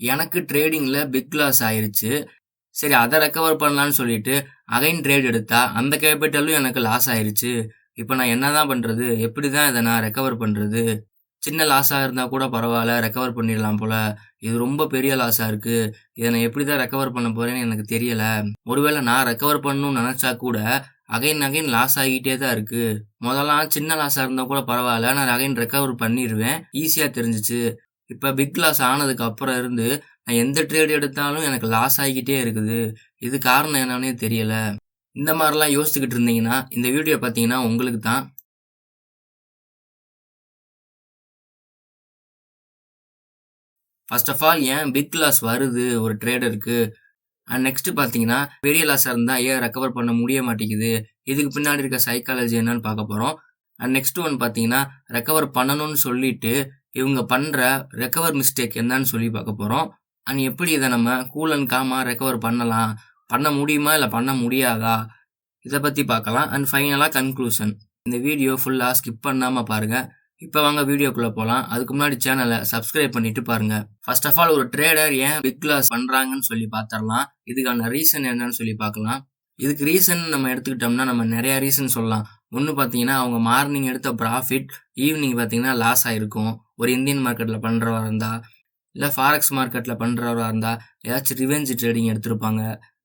எனக்கு ட்ரேடிங்கில் big loss ஆயிடுச்சு சரி அதை ரெக்கவர் பண்ணலான்னு சொல்லிட்டு அகைன் ட்ரேட் எடுத்தா அந்த கேபிட்டலும் எனக்கு லாஸ் ஆயிடுச்சு இப்போ நான் என்ன தான் பண்ணுறது எப்படி தான் இதை நான் ரெக்கவர் பண்ணுறது சின்ன லாஸாக இருந்தால் கூட பரவாயில்ல ரெக்கவர் பண்ணிடலாம் போல். இது ரொம்ப பெரிய லாஸாக இருக்குது இதை நான் எப்படி தான் ரெக்கவர் பண்ண போகிறேன்னு எனக்கு தெரியலை. ஒருவேளை நான் ரெக்கவர் பண்ணணும்னு நினச்சா கூட அகைன் அகைன் லாஸ் ஆகிட்டே தான் இருக்குது முதல்லாம் சின்ன லாஸாக இருந்தால் கூட பரவாயில்ல. நான் அகைன் ரெக்கவர் பண்ணிடுவேன் ஈஸியாக தெரிஞ்சிச்சு. இப்போ பிக் லாஸ் ஆனதுக்கு அப்புறம் இருந்து நான் எந்த ட்ரேடு எடுத்தாலும் எனக்கு லாஸ் ஆகிக்கிட்டே இருக்குது. இது காரணம் என்னன்னே தெரியலை. இந்த மாதிரிலாம் யோசிச்சுக்கிட்டு இருந்தீங்கன்னா இந்த வீடியோ பார்த்தீங்கன்னா உங்களுக்கு தான். ஃபர்ஸ்ட் ஆஃப் ஆல் ஏன் பிக் லாஸ் வருது ஒரு ட்ரேடருக்கு அண்ட் நெக்ஸ்ட் பார்த்தீங்கன்னா பெரிய லாஸாக இருந்தால் ஏன் ரெக்கவர் பண்ண முடிய மாட்டேங்குது? இதுக்கு பின்னாடி இருக்க சைக்காலஜி என்னன்னு பார்க்க போகிறோம் அண்ட் நெக்ஸ்ட் ஒன் பார்த்தீங்கன்னா ரெக்கவர் பண்ணணும்னு சொல்லிட்டு இவங்க பண்ணுற ரெக்கவர் மிஸ்டேக் என்னன்னு சொல்லி பார்க்க போகிறோம் அண்ட் எப்படி இதை நம்ம கூல் அண்ட் காமாக ரெக்கவர் பண்ணலாம்? பண்ண முடியுமா இல்லை பண்ண முடியாதா? இதை பற்றி பார்க்கலாம். அண்ட் ஃபைனலாக கன்க்ளூஷன் இந்த வீடியோ ஃபுல்லாக ஸ்கிப் பண்ணாமல் பாருங்கள் இப்போ வாங்க வீடியோக்குள்ளே போகலாம் அதுக்கு முன்னாடி சேனலை சப்ஸ்கிரைப் பண்ணிட்டு பாருங்கள் ஃபர்ஸ்ட் ஆஃப் ஆல் ஒரு ட்ரேடர் ஏன் பிக் லாஸ் பண்ணுறாங்கன்னு சொல்லி பார்த்துடலாம் இதுக்கான ரீசன் என்னன்னு சொல்லி பார்க்கலாம். இதுக்கு ரீசன் நம்ம எடுத்துக்கிட்டோம்னா நம்ம நிறைய ரீசன் சொல்லலாம். ஒன்று பார்த்தீங்கன்னா அவங்க மார்னிங் எடுத்த ப்ராஃபிட் ஈவினிங் பார்த்தீங்கன்னா லாஸ் ஆகிருக்கும் ஒரு இந்தியன் மார்க்கெட்டில் பண்ணுறவராக இருந்தால் இல்லை ஃபாரெக்ஸ் மார்க்கெட்டில் பண்ணுறவராக இருந்தால் ஏதாச்சும் ரிவெஞ்ச் ட்ரேடிங் எடுத்திருப்பாங்க.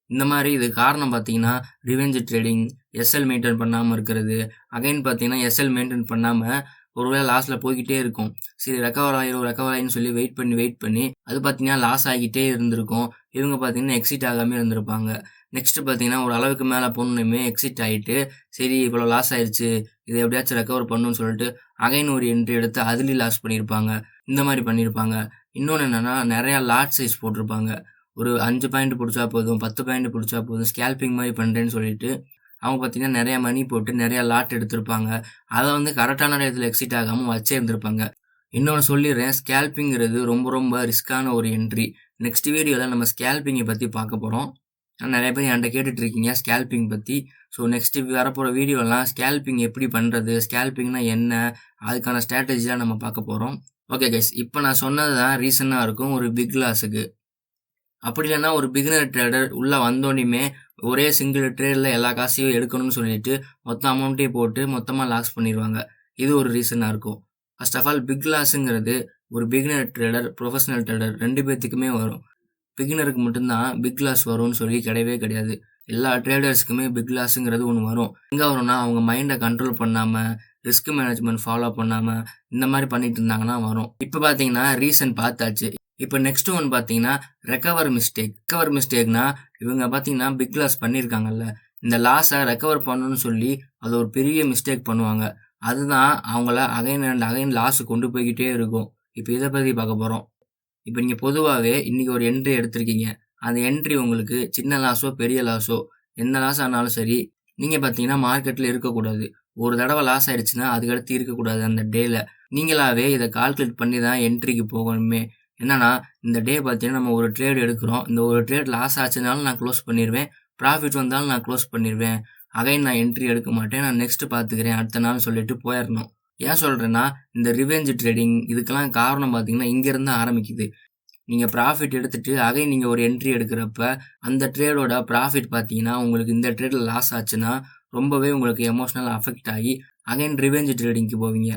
இந்த மாதிரி இது காரணம் பார்த்தீங்கன்னா ரிவெஞ்ச் ட்ரேடிங் எஸ்எல் மெயின்டைன் பண்ணாமல் இருக்கிறது. அகைன் பார்த்தீங்கன்னா எஸ்எல் மெயின்டைன் பண்ணாமல் ஒருவேளை லாஸில் போய்கிட்டே இருக்கும். சரி ரெக்கவர் ஆகிரும் ரெக்கவர் ஆகின்னு சொல்லி வெயிட் பண்ணி வெயிட் பண்ணி அது பார்த்தீங்கன்னா லாஸ் ஆகிட்டே இருந்திருக்கும். இவங்க பார்த்தீங்கன்னா எக்ஸிட் ஆகாமல் இருந்திருப்பாங்க. நெக்ஸ்ட்டு பார்த்தீங்கன்னா ஒரு அளவுக்கு மேலே போகணுமே எக்ஸிட் ஆகிட்டு சரி இவ்வளோ லாஸ் ஆயிடுச்சு இதை எப்படியாச்சும் ரெக்கவர் பண்ணணும்னு சொல்லிட்டு அகைன் ஒரு என்ட்ரி எடுத்து அதுலேயும் லாஸ் பண்ணியிருப்பாங்க. இந்த மாதிரி பண்ணியிருப்பாங்க. இன்னொன்று என்னென்னா நிறையா லாட் சைஸ் போட்டிருப்பாங்க. ஒரு அஞ்சு பாயிண்ட் பிடிச்சா போதும் பத்து பாயிண்ட் பிடிச்சா போதும் ஸ்கேல்பிங் மாதிரி பண்ணுறேன்னு சொல்லிட்டு அவங்க பார்த்தீங்கன்னா நிறையா மணி போட்டு நிறையா லாட் எடுத்திருப்பாங்க. அதை வந்து கரெக்டான நேரத்தில் எக்ஸிட் ஆகாமல் வச்சே இருந்திருப்பாங்க இன்னொன்று சொல்லிடுறேன் ஸ்கேல்பிங்கிறது ரொம்ப ரொம்ப ரிஸ்க்கான ஒரு என்ட்ரி நெக்ஸ்ட் வீடியோவில் நம்ம ஸ்கேல்பிங்கை பற்றி பார்க்க போகிறோம் நிறைய பேர் என்கிட்ட கேட்டுட்ருக்கீங்க ஸ்கேல்பிங் பற்றி ஸோ நெக்ஸ்ட்டு வரப்போகிற வீடியோலாம் ஸ்கேல்பிங் எப்படி பண்ணுறது ஸ்கேல்பிங்னா என்ன அதுக்கான ஸ்ட்ராட்டஜிலாம் நம்ம பார்க்க போகிறோம் ஓகே கைஸ் இப்போ நான் சொன்னது தான் ரீசனாக இருக்கும் ஒரு பிக் லாஸுக்கு அப்படி இல்லைன்னா ஒரு பிகினர் ட்ரேடர் உள்ளே வந்தோடனே ஒரே சிங்கிள் ட்ரேடில் எல்லா காசையும் எடுக்கணும்னு சொல்லிட்டு மொத்த அமௌண்ட்டையும் போட்டு மொத்தமாக லாஸ் பண்ணிடுவாங்க இது ஒரு ரீசனாக இருக்கும். ஃபர்ஸ்ட் ஆஃப் ஆல் பிக் லாஸுங்கிறது ஒரு பிகினர் ட்ரேடர் ப்ரொஃபஷனல் ட்ரேடர் ரெண்டு பேர்த்துக்குமே வரும். பிகினருக்கு மட்டும்தான் பிக் லாஸ் வரும்னு சொல்லி கிடையவே கிடையாது. எல்லா ட்ரேடர்ஸ்க்குமே பிக் லாஸுங்கிறது ஒன்று வரும். எங்கே வரும்னா அவங்க மைண்டை கண்ட்ரோல் பண்ணாமல் ரிஸ்க் மேனேஜ்மெண்ட் ஃபாலோ பண்ணாமல் இந்த மாதிரி பண்ணிட்டு இருந்தாங்கன்னா வரும். இப்போ பார்த்தீங்கன்னா ரீசன் பார்த்தாச்சு. இப்போ நெக்ஸ்ட் ஒன் பார்த்தீங்கன்னா ரெக்கவர் மிஸ்டேக் ரெக்கவர் மிஸ்டேக்னா இவங்க பார்த்தீங்கன்னா பிக் லாஸ் பண்ணியிருக்காங்கல்ல இந்த லாஸை ரெக்கவர் பண்ணணும்னு சொல்லி அது ஒரு பெரிய மிஸ்டேக் பண்ணுவாங்க. அதுதான் அவங்கள அகைன் அண்ட் அகைன் லாஸ் கொண்டு போய்கிட்டே இருக்கும். இப்போ இதை பற்றி பார்க்க போகிறோம் இப்போ நீங்கள் பொதுவாகவே இன்றைக்கி ஒரு என்ட்ரி எடுத்திருக்கீங்க. அந்த என்ட்ரி உங்களுக்கு சின்ன லாஸோ பெரிய லாஸோ எந்த லாஸ் ஆனாலும் சரி நீங்கள் பார்த்தீங்கன்னா மார்க்கெட்டில் இருக்கக்கூடாது. ஒரு தடவை லாஸ் ஆகிடுச்சுன்னா அதுக்கடுத்து இருக்கக்கூடாது அந்த டேயில் நீங்களாவே இதை கால்குலேட் பண்ணி தான் என்ட்ரிக்கு போகணுமே. என்னன்னா இந்த டே பார்த்தீங்கன்னா நம்ம ஒரு ட்ரேட் எடுக்கிறோம். இந்த ஒரு ட்ரேட் லாஸ் ஆச்சுனாலும் நான் க்ளோஸ் பண்ணிடுவேன் ப்ராஃபிட் வந்தாலும் நான் க்ளோஸ் பண்ணிடுவேன் அகைன் நான் என்ட்ரி எடுக்க மாட்டேன். நான் நெக்ஸ்ட் பார்த்துக்கிறேன். அடுத்த நாள் சொல்லிட்டு போயிடணும். ஏன் சொல்கிறேன்னா இந்த ரிவெஞ்ச் ட்ரேடிங் இதுக்கெல்லாம் காரணம் பார்த்தீங்கன்னா இங்கேருந்து ஆரம்பிக்குது. நீங்கள் ப்ராஃபிட் எடுத்துட்டு அகைன் நீங்கள் ஒரு என்ட்ரி எடுக்கிறப்ப அந்த ட்ரேடோட ப்ராஃபிட் பார்த்தீங்கன்னா உங்களுக்கு இந்த ட்ரேடில் லாஸ் ஆச்சுன்னா ரொம்பவே உங்களுக்கு எமோஷ்னல் அஃபெக்ட் ஆகி அகைன் ரிவெஞ்ச் ட்ரேடிங்க்கு போவீங்க.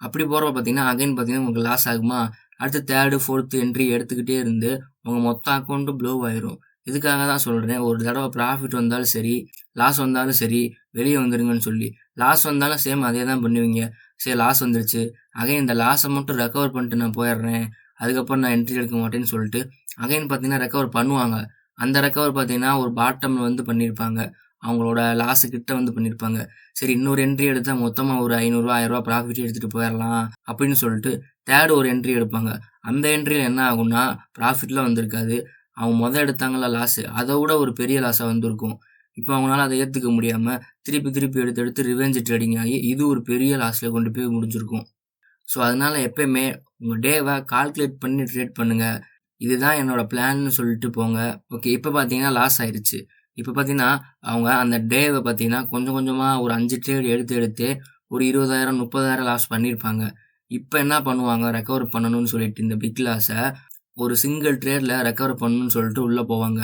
அப்படி போகிறப்ப பார்த்தீங்கன்னா அகைன் பார்த்தீங்கன்னா உங்களுக்கு லாஸ் ஆகுமா? அடுத்து தேர்டு ஃபோர்த்து என்ட்ரி எடுத்துக்கிட்டே இருந்து உங்கள் மொத்த அக்கௌண்ட்டும் ப்ளோ ஆயிரும். இதுக்காக தான் சொல்கிறேன் ஒரு தடவை ப்ராஃபிட் வந்தாலும் சரி லாஸ் வந்தாலும் சரி வெளியே வந்துடுங்கன்னு சொல்லி. லாஸ் வந்தாலும் சேம் அதே தான் பண்ணுவீங்க. சரி லாஸ் வந்துருச்சு. அகைன் இந்த லாஸை மட்டும் ரெக்கவர் பண்ணிட்டு நான் போயிடுறேன். அதுக்கப்புறம் நான் என்ட்ரி எடுக்க மாட்டேன்னு சொல்லிட்டு அகைன் பார்த்தீங்கன்னா ரெக்கவர் பண்ணுவாங்க. அந்த ரெக்கவர் பார்த்தீங்கன்னா ஒரு பாட்டமில் வந்து பண்ணியிருப்பாங்க அவங்களோட லாஸு கிட்ட வந்து பண்ணியிருப்பாங்க சரி இன்னொரு என்ட்ரி எடுத்தால் மொத்தமாக ஒரு ஐநூறுரூவா ஆயிரரூவா ப்ராஃபிட் எடுத்துகிட்டு போயிடலாம் அப்படின்னு சொல்லிட்டு தேர்டு ஒரு என்ட்ரி எடுப்பாங்க. அந்த என்ட்ரியில் என்ன ஆகும்னா ப்ராஃபிட்லாம் வந்திருக்காது. அவங்க மொதல் எடுத்தாங்களா லாஸு அதை விட ஒரு பெரிய லாஸாக வந்திருக்கும். இப்போ அவங்களால அதை ஏற்றுக்க முடியாமல் திருப்பி திருப்பி எடுத்து எடுத்து ரிவெஞ்ச் ட்ரேடிங் ஆகி இது ஒரு பெரிய லாஸில் கொண்டு போய் முடிஞ்சிருக்கும். ஸோ அதனால் எப்பயுமே உங்கள் டேவை கால்குலேட் பண்ணி ட்ரேட் பண்ணுங்கள் இதுதான் என்னோடய பிளான்னு சொல்லிட்டு போங்க. ஓகே இப்போ பார்த்தீங்கன்னா லாஸ் ஆயிடுச்சு இப்போ பார்த்தீங்கன்னா அவங்க அந்த டேவை பார்த்தீங்கன்னா கொஞ்சம் கொஞ்சமாக ஒரு அஞ்சு ட்ரேட் எடுத்து எடுத்து ஒரு இருபதாயிரம் முப்பதாயிரம் லாஸ் பண்ணியிருப்பாங்க இப்போ என்ன பண்ணுவாங்க? ரெக்கவர் பண்ணணும்னு சொல்லிட்டு இந்த பிக் லாஸை ஒரு சிங்கிள் ட்ரேடில் ரெக்கவர் பண்ணணும்னு சொல்லிட்டு உள்ளே போவாங்க.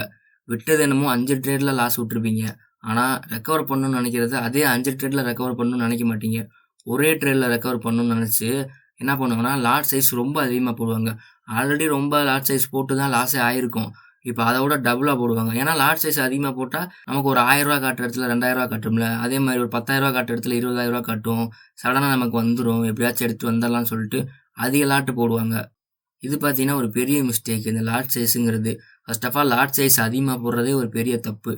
விட்டது என்னமோ அஞ்சு ட்ரேடில் லாஸ் விட்ருப்பீங்க ஆனால் ரெக்கவர் பண்ணணும்னு நினைக்கிறது அதே அஞ்சு ட்ரேடில் ரெக்கவர் பண்ணணும்னு நினைக்க மாட்டீங்க. ஒரே ட்ரேடில் ரெக்கவர் பண்ணணும்னு நினச்சி என்ன பண்ணுவாங்கன்னா லாட் சைஸ் ரொம்ப அதிகமாக போடுவாங்க. ஆல்ரெடி ரொம்ப லாட் சைஸ் போட்டு தான் லாஸே ஆயிருக்கும். இப்போ அதை விட டபுளாக போடுவாங்க. ஏன்னா லாட் சைஸ் அதிகமாக போட்டால் நமக்கு ஒரு ஆயிரரூவா காட்டுற இடத்துல ரெண்டாயிரரூவா காட்டும்ல. அதே மாதிரி ஒரு பத்தாயிரரூவா காட்டுற இடத்துல இருபதாயிரரூவா காட்டும். சடனாக நமக்கு வந்துடும் எப்படியாச்சும் எடுத்து வந்துடலாம்னு சொல்லிட்டு அதிக லாட்டு போடுவாங்க. இது பார்த்தீங்கன்னா ஒரு பெரிய மிஸ்டேக் இந்த lot சைஸுங்கிறது first of all lot size அதிகமாக போடுறதே ஒரு பெரிய தப்பு.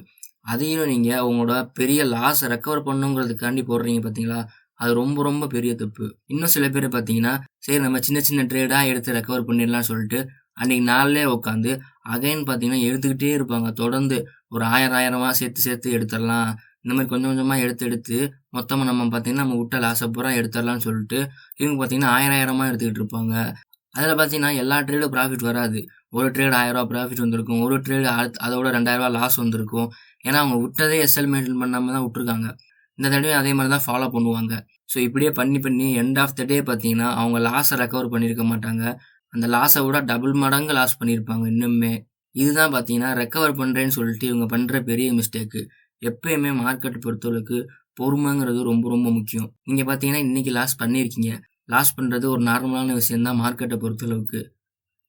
அதையும் நீங்கள் உங்களோட பெரிய லாஸ் ரெக்கவர் பண்ணுங்கிறதுக்காண்டி போடுறீங்க பார்த்தீங்களா அது ரொம்ப ரொம்ப பெரிய தப்பு. இன்னும் சில பேர் பார்த்தீங்கன்னா சரி நம்ம சின்ன சின்ன ட்ரேடாக எடுத்து ரெக்கவர் பண்ணிடலாம் சொல்லிட்டு அன்றைக்கி நாளிலே உட்காந்து அகைன் பார்த்தீங்கன்னா எடுத்துக்கிட்டே இருப்பாங்க. தொடர்ந்து ஒரு ஆயிரம் ஆயிரமாக சேர்த்து சேர்த்து எடுத்துடலாம். இந்த மாதிரி கொஞ்சம் கொஞ்சமாக எடுத்து எடுத்து மொத்தமாக நம்ம பார்த்தீங்கன்னா நம்ம விட்ட லாஸை பூரா எடுத்துடலாம்னு சொல்லிட்டு இவங்க பார்த்தீங்கன்னா ஆயிரம் ஆயிரமாக எடுத்துக்கிட்டு இருப்பாங்க. அதில் பார்த்தீங்கன்னா எல்லா ட்ரேடும் ப்ராஃபிட் வராது. ஒரு ட்ரேட் ஆயிரரூபா ப்ராஃபிட் வந்திருக்கும். ஒரு ட்ரேடு அதோட ரெண்டாயிரரூபா லாஸ் வந்திருக்கும். ஏன்னா அவங்க விட்டதே எஸ்எல் மெயின்டைன் பண்ணாமல் தான் விட்ருக்காங்க இந்த தடவை அதே மாதிரி தான் ஃபாலோ பண்ணுவாங்க. ஸோ இப்படியே பண்ணி பண்ணி எண்ட் ஆஃப் த டே பார்த்தீங்கன்னா அவங்க லாஸை ரெக்கவர் பண்ணியிருக்க மாட்டாங்க. அந்த லாஸை விட டபுள் மடங்கு லாஸ் பண்ணியிருப்பாங்க இன்னுமே. இதுதான் பார்த்தீங்கன்னா ரெக்கவர் பண்ணுறேன்னு சொல்லிட்டு இவங்க பண்ணுற பெரிய மிஸ்டேக்கு எப்பயுமே மார்க்கெட் பொறுத்தளவுக்கு பொறுமைங்கிறது ரொம்ப ரொம்ப முக்கியம். நீங்கள் பார்த்தீங்கன்னா இன்றைக்கி லாஸ் பண்ணியிருக்கீங்க லாஸ் பண்ணுறது ஒரு நார்மலான விஷயந்தான் மார்க்கெட்டை பொறுத்தளவுக்கு.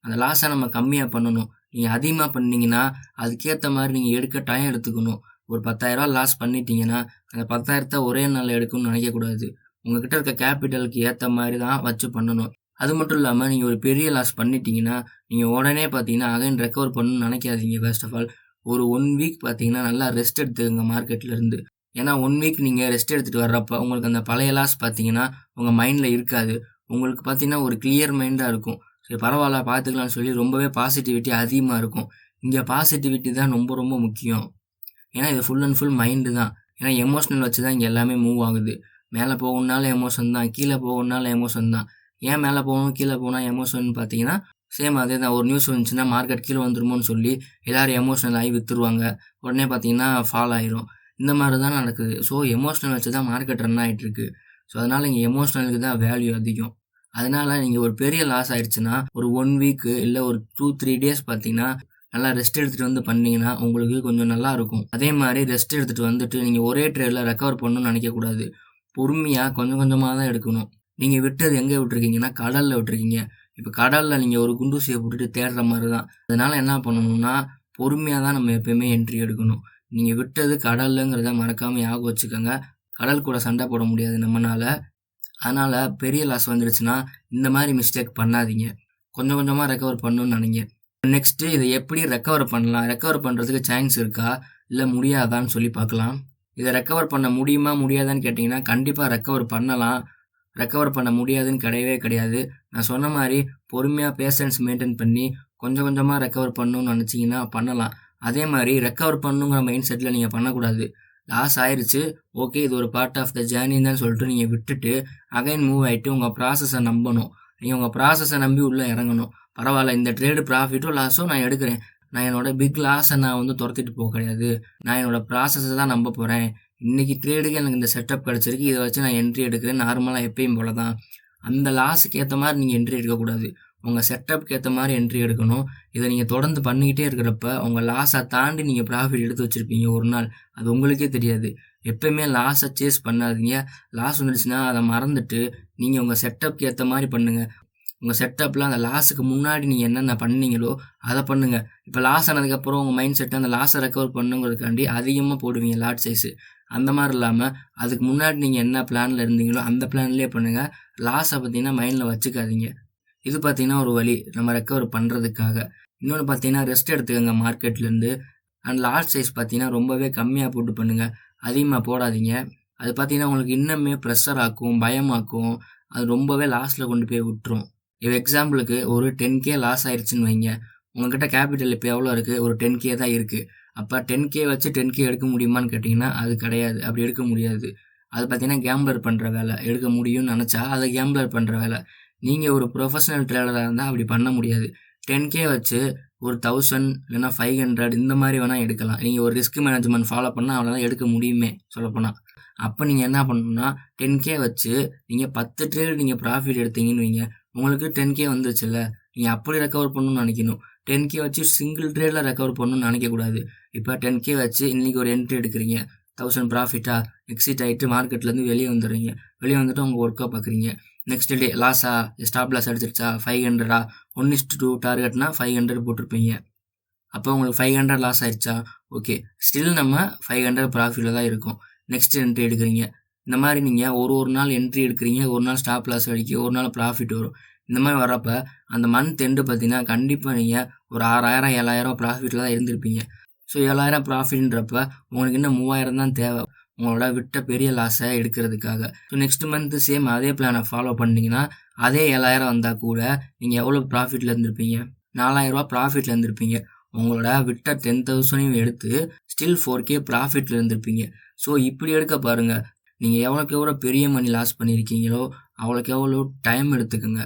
அந்த லாஸை நம்ம கம்மியாக பண்ணணும். நீங்கள் அதிகமாக பண்ணிங்கன்னா அதுக்கேற்ற மாதிரி நீங்கள் எடுக்க டைம் எடுத்துக்கணும். ஒரு பத்தாயிரரூவா லாஸ் பண்ணிட்டீங்கன்னா அந்த பத்தாயிரத்தை ஒரே நாளில் எடுக்கணும்னு நினைக்கக்கூடாது. உங்ககிட்ட இருக்க கேபிட்டலுக்கு ஏற்ற மாதிரி தான் வச்சு பண்ணணும். அது மட்டும் இல்லாமல் நீங்கள் ஒரு பெரிய லாஸ் பண்ணிட்டீங்கன்னா நீங்கள் உடனே பார்த்தீங்கன்னா அகைன் ரெக்கவர் பண்ணணும்னு நினைக்காதீங்க ஃபர்ஸ்ட் ஆஃப் ஆல் ஒரு ஒன் வீக் பார்த்தீங்கன்னா நல்லா ரெஸ்ட் எடுத்துக்கங்க மார்க்கெட்லேருந்து ஏன்னா ஒன் வீக் நீங்கள் ரெஸ்ட் எடுத்துகிட்டு வர்றப்ப உங்களுக்கு அந்த பழைய லாஸ் பார்த்தீங்கன்னா உங்கள் மைண்டில் இருக்காது. உங்களுக்கு பார்த்தீங்கன்னா ஒரு கிளியர் மைண்டாக இருக்கும். சரி பரவாயில்ல பார்த்துக்கலான்னு சொல்லி ரொம்பவே பாசிட்டிவிட்டி அதிகமாக இருக்கும். இங்கே பாசிட்டிவிட்டி தான் ரொம்ப ரொம்ப முக்கியம். ஏன்னா இது ஃபுல் அண்ட் ஃபுல் மைண்டு தான். ஏன்னா எமோஷனல் வச்சு தான் இங்கே எல்லாமே மூவ் ஆகுது. மேலே போகணுன்னாலும் எமோஷன் தான் கீழே போகணுன்னாலும் எமோஷன் தான். ஏன் மேலே போகணும் கீழே போனால் எமோஷன் பார்த்தீங்கன்னா சேம் அதே தான். ஒரு நியூஸ் வந்துச்சுன்னா மார்க்கெட் கீழே வந்துருமோன்னு சொல்லி எல்லோரும் எமோஷனல் ஆகி விற்றுருவாங்க உடனே பார்த்தீங்கன்னா ஃபால் ஆயிரும். இந்த மாதிரி தான் நடக்குது. ஸோ எமோஷனல் வச்சு தான் மார்க்கெட் ரன் ஆகிட்டுருக்கு ஸோ அதனால் இங்கே எமோஷனலுக்கு தான் வேல்யூ அதிகம். அதனால் நீங்கள் ஒரு பெரிய லாஸ் ஆயிடுச்சுன்னா ஒரு ஒன் வீக்கு இல்லை ஒரு டூ த்ரீ டேஸ் பார்த்தீங்கன்னா நல்லா ரெஸ்ட் எடுத்துகிட்டு வந்து பண்ணிங்கன்னா உங்களுக்கு கொஞ்சம் நல்லா இருக்கும். அதே மாதிரி ரெஸ்ட் எடுத்துகிட்டு வந்துட்டு நீங்கள் ஒரே ட்ரேடில் ரெக்கவர் பண்ணணும்னு நினைக்கக்கூடாது பொறுமையாக கொஞ்சம் கொஞ்சமாக தான் எடுக்கணும். நீங்கள் விட்டது எங்கே விட்டுருக்கீங்கன்னா கடலில் விட்டுருக்கீங்க. இப்போ கடலில் நீங்கள் ஒரு குண்டூசியை போட்டுட்டு தேடுற மாதிரி தான் அதனால் என்ன பண்ணணும்னா பொறுமையாக தான் நம்ம எப்பயுமே என்ட்ரி எடுக்கணும். நீங்கள் விட்டது கடலுங்கிறத மறக்காமல் ஞாபகம் வச்சுக்கோங்க. கடல் கூட சண்டை போட முடியாது நம்மளால் அதனால் பெரிய லாஸ் வந்துடுச்சுன்னா இந்த மாதிரி மிஸ்டேக் பண்ணாதீங்க. கொஞ்சம் கொஞ்சமாக ரெக்கவர் பண்ணணும்னு நினைங்க. நெக்ஸ்ட்டு இதை எப்படி ரெக்கவர் பண்ணலாம்? ரெக்கவர் பண்ணுறதுக்கு சான்ஸ் இருக்கா? இல்லை முடியாதான்னு சொல்லி பார்க்கலாம். இதை ரெக்கவர் பண்ண முடியுமா? முடியாதான்னு கேட்டிங்கன்னா கண்டிப்பாக ரெக்கவர் பண்ணலாம். ரெக்கவர் பண்ண முடியாதுன்னு கிடையவே கிடையாது. நான் சொன்ன மாதிரி பொறுமையாக பேஷன்ஸ் மெயின்டைன் பண்ணி கொஞ்சம் கொஞ்சமாக ரெக்கவர் பண்ணணும்னு நினச்சிங்கன்னா பண்ணலாம். அதே மாதிரி ரெக்கவர் பண்ணுங்கிற மைண்ட் செட்டில் நீங்கள் பண்ணக்கூடாது. லாஸ் ஆயிடுச்சு ஓகே இது ஒரு பார்ட் ஆஃப் த ஜேர்னின்னு தான் சொல்லிட்டு நீங்கள் விட்டுட்டு அகைன் மூவ் ஆகிட்டு உங்கள் ப்ராசஸை நம்பணும். நீங்கள் உங்கள் ப்ராசஸை நம்பி உள்ளே இறங்கணும். பரவாயில்ல இந்த ட்ரேடு ப்ராஃபிட்டோ லாஸோ நான் எடுக்கிறேன். நான் என்னோட பிக் லாஸை நான் வந்து துரத்திட்டு போக கிடையாது. நான் என்னோட ப்ராசஸை தான் நம்ப போகிறேன் இன்றைக்கி ட்ரேடுக்கு எனக்கு இந்த செட்டப் கிடச்சிருக்கு. இதை வச்சு நான் என்ட்ரி எடுக்கிறேன். நார்மலாக எப்பயும் போல தான் அந்த லாஸுக்கு ஏற்ற மாதிரி நீங்கள் என்ட்ரி எடுக்கக்கூடாது. உங்கள் செட்டப்க்கு ஏற்ற மாதிரி என்ட்ரி எடுக்கணும். இதை நீங்கள் தொடர்ந்து பண்ணிக்கிட்டே இருக்கிறப்ப உங்கள் லாஸை தாண்டி நீங்கள் ப்ராஃபிட் எடுத்து வச்சுருப்பீங்க ஒரு நாள். அது உங்களுக்கே தெரியாது. எப்பயுமே லாஸை சேஸ் பண்ணாதீங்க. லாஸ் வந்துடுச்சுன்னா அதை மறந்துட்டு நீங்கள் உங்கள் செட்டப்க்கு ஏற்ற மாதிரி பண்ணுங்கள் உங்கள் செட்டப்பில் அந்த லாஸுக்கு முன்னாடி நீங்கள் என்னென்ன பண்ணீங்களோ அதை பண்ணுங்கள் இப்போ லாஸ் ஆனதுக்கப்புறம் உங்கள் மைண்ட் செட்டை அந்த லாஸை ரெக்கவர் பண்ணுங்கிறதுக்காண்டி அதிகமாக போடுவீங்க லாட் சைஸு அந்த மாதிரி இல்லாமல் அதுக்கு முன்னாடி நீங்கள் என்ன பிளானில் இருந்தீங்களோ அந்த பிளான்லேயே பண்ணுங்கள் லாஸை பார்த்தீங்கன்னா மைண்டில் வச்சுக்காதீங்க. இது பார்த்தீங்கன்னா ஒரு வழி. நம்ம ரெக்கவர் பண்ணுறதுக்காக இன்னொன்று பார்த்தீங்கன்னா ரெஸ்ட் எடுத்துக்கோங்க மார்க்கெட்லேருந்து அண்ட் லார்ஜ் சைஸ் பார்த்தீங்கன்னா ரொம்பவே கம்மியாக போட்டு பண்ணுங்கள் அதிகமாக போடாதீங்க. அது பார்த்தீங்கன்னா உங்களுக்கு இன்னுமே ப்ரெஷர் ஆக்கும் பயமாக்கும். அது ரொம்பவே லாஸ்ட்டில் கொண்டு போய் விட்டுரும். இப்போ எக்ஸாம்பிளுக்கு ஒரு டென் கே லாஸ் ஆயிடுச்சுன்னு வைங்க. உங்ககிட்ட கேபிட்டல் இப்போ எவ்வளோ இருக்குது ஒரு டென் கே தான் இருக்குது அப்போ டென் கே வச்சு டென் கே எடுக்க முடியுமான்னு கேட்டிங்கன்னா அது கிடையாது. அப்படி எடுக்க முடியாது. அது பார்த்தீங்கன்னா கேம்ப்ளர் பண்ணுற வேலை. எடுக்க முடியும்னு நினச்சா அதை கேம்ப்ளர் பண்ணுற வேலை. நீங்கள் ஒரு ப்ரொஃபஷனல் ட்ரேடராக இருந்தால் அப்படி பண்ண முடியாது. டென் கே வச்சு ஒரு தௌசண்ட் இல்லைன்னா ஃபைவ் ஹண்ட்ரட் இந்த மாதிரி வேணால் எடுக்கலாம். நீங்கள் ஒரு ரிஸ்க் மேனேஜ்மெண்ட் ஃபாலோ பண்ணால் அவ்வளோ எடுக்க முடியுமே சொல்லப்போனால் அப்போ நீங்கள் என்ன பண்ணணும்னா டென் கே வச்சு நீங்கள் பத்து ட்ரேடு நீங்கள் ப்ராஃபிட் எடுத்தீங்கன்னு வைங்க. உங்களுக்கு டென் கே வந்துருச்சுல்ல நீங்கள் அப்படி ரெக்கவர் பண்ணணும்னு நினைக்கணும். டென் கே வச்சு சிங்கிள் ட்ரேடில் ரெக்கவர் பண்ணணும்னு நினைக்கக்கூடாது இப்போ டென் கே வச்சு இன்றைக்கி ஒரு என்ட்ரி எடுக்கிறீங்க. தௌசண்ட் ப்ராஃபிட்டா எக்ஸிட் ஆகிட்டு மார்க்கெட்லேருந்து வெளியே வந்துடுறீங்க. வெளியே வந்துட்டு உங்கள் ஒர்க்காக பார்க்குறீங்க நெக்ஸ்ட் டே லாஸா ஸ்டாப் லாஸ் அடிச்சிருச்சா ஃபைவ் ஹண்ட்ரடா ஒன் இஸ்ட் டூ டார்கெட்னா ஃபைவ் ஹண்ட்ரட் போட்டிருப்பீங்க. அப்போ உங்களுக்கு ஃபைவ் ஹண்ட்ரட் லாஸ் ஆயிடுச்சா ஓகே ஸ்டில் நம்ம ஃபைவ் ஹண்ட்ரட் ப்ராஃபிட்டில் தான் இருக்கும். நெக்ஸ்ட் என்ட்ரி எடுக்கிறீங்க. இந்த மாதிரி நீங்கள் ஒரு ஒரு நாள் என்ட்ரி எடுக்கிறீங்க. ஒரு நாள் ஸ்டாப் லாஸ் அடிக்க ஒரு நாள் ப்ராஃபிட் வரும். இந்த மாதிரி வரப்போ அந்த மந்த் எண்டு பார்த்தீங்கன்னா கண்டிப்பாக நீங்கள் ஒரு ஆறாயிரம் ஏழாயிரம் ப்ராஃபிட்டில் தான் இருந்திருப்பீங்க. ஸோ ஏழாயிரம் ப்ராஃபிட்ன்றப்ப உங்களுக்கு இன்னும் மூவாயிரம் தான் தேவை. உங்களோட விட்ட பெரிய லாஸை எடுக்கிறதுக்காக. ஸோ நெக்ஸ்ட் மந்த்து சேம் அதே பிளானை ஃபாலோ பண்ணிங்கன்னா அதே ஏழாயிரம் வந்தால் கூட நீங்கள் எவ்வளோ ப்ராஃபிட்டில் இருந்திருப்பீங்க? நாலாயிரரூபா ப்ராஃபிட்டில் இருந்திருப்பீங்க. உங்களோட விட்ட டென் தௌசண்டையும் எடுத்து ஸ்டில் ஃபோர் கே ப்ராஃபிட்டில் இருந்திருப்பீங்க. ஸோ இப்படி எடுக்க பாருங்கள் நீங்கள் எவ்வளோக்கு எவ்வளோ பெரிய மணி லாஸ் பண்ணியிருக்கீங்களோ அவ்வளோக்கு எவ்வளோ டைம் எடுத்துக்கோங்க.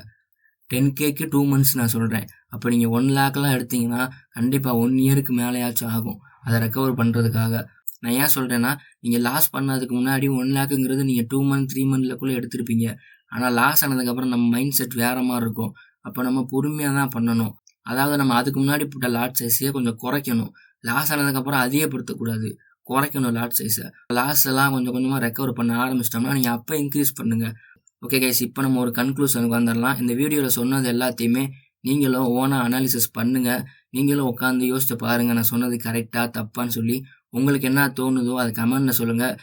டென் கேக்கு டூ மந்த்ஸ் நான் சொல்கிறேன் அப்போ நீங்கள் ஒன் லேக்கெலாம் எடுத்தீங்கன்னா கண்டிப்பாக ஒன் இயருக்கு மேலேயாச்சும் ஆகும். அதை ரெக்கவர் பண்ணுறதுக்காக நான் ஏன் சொல்கிறேன்னா நீங்கள் லாஸ் பண்ணதுக்கு முன்னாடி ஒன் லேக்குங்கிறது நீங்கள் டூ மந்த் த்ரீ மந்த்லக்குள்ளே எடுத்திருப்பீங்க. ஆனால் லாஸ் ஆனதுக்கப்புறம் நம்ம மைண்ட் செட் வேறு மாதிரி இருக்கும். அப்போ நம்ம பொறுமையாக தான் பண்ணணும். அதாவது நம்ம அதுக்கு முன்னாடி போட்ட லாட் சைஸையே கொஞ்சம் குறைக்கணும். லாஸ் ஆனதுக்கப்புறம் அதிகப்படுத்தக்கூடாது. குறைக்கணும் லாட் சைஸை லாஸ் எல்லாம் கொஞ்சம் கொஞ்சமாக ரெக்கவர் பண்ண ஆரம்பிச்சிட்டோம்னா நீங்கள் அப்போ இன்க்ரீஸ் பண்ணுங்கள் ஓகே கைஸ் இப்போ நம்ம ஒரு கன்க்ளூஷனுக்கு வந்துடலாம் இந்த வீடியோவில் சொன்னது எல்லாத்தையுமே நீங்களும் ஓனாக அனாலிசிஸ் பண்ணுங்கள் நீங்களும் உட்காந்து யோசிச்சு பாருங்கள் நான் சொன்னது கரெக்டாக தப்பான்னு சொல்லி உங்களுக்கு என்ன தோணுதோ அதை கமெண்ட்டில் சொல்லுங்கள்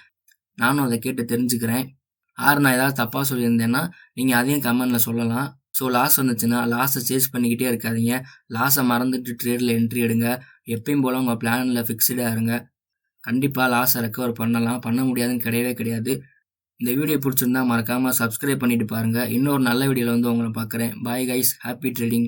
நானும் அதை கேட்டு தெரிஞ்சுக்கிறேன். ஆறு நான் ஏதாவது தப்பாக சொல்லியிருந்தேன்னா நீங்கள் அதையும் கமெண்டில் சொல்லலாம். ஸோ லாஸ் வந்துச்சுன்னா லாஸை சேஸ் பண்ணிக்கிட்டே இருக்காதீங்க. லாஸை மறந்துட்டு ட்ரேடில் என்ட்ரி எடுங்க. எப்பயும் போல் உங்கள் பிளானில் ஃபிக்ஸ்டாக இருங்க. கண்டிப்பாக லாஸை ரெக்கவர் பண்ணலாம். பண்ண முடியாதுன்னு கிடையவே கிடையாது. இந்த வீடியோ பிடிச்சிருந்தா மறக்காமல் சப்ஸ்கிரைப் பண்ணிட்டு பாருங்கள் இன்னொரு நல்ல வீடியோவில் வந்து உங்களை பார்க்குறேன். Bye guys happy trading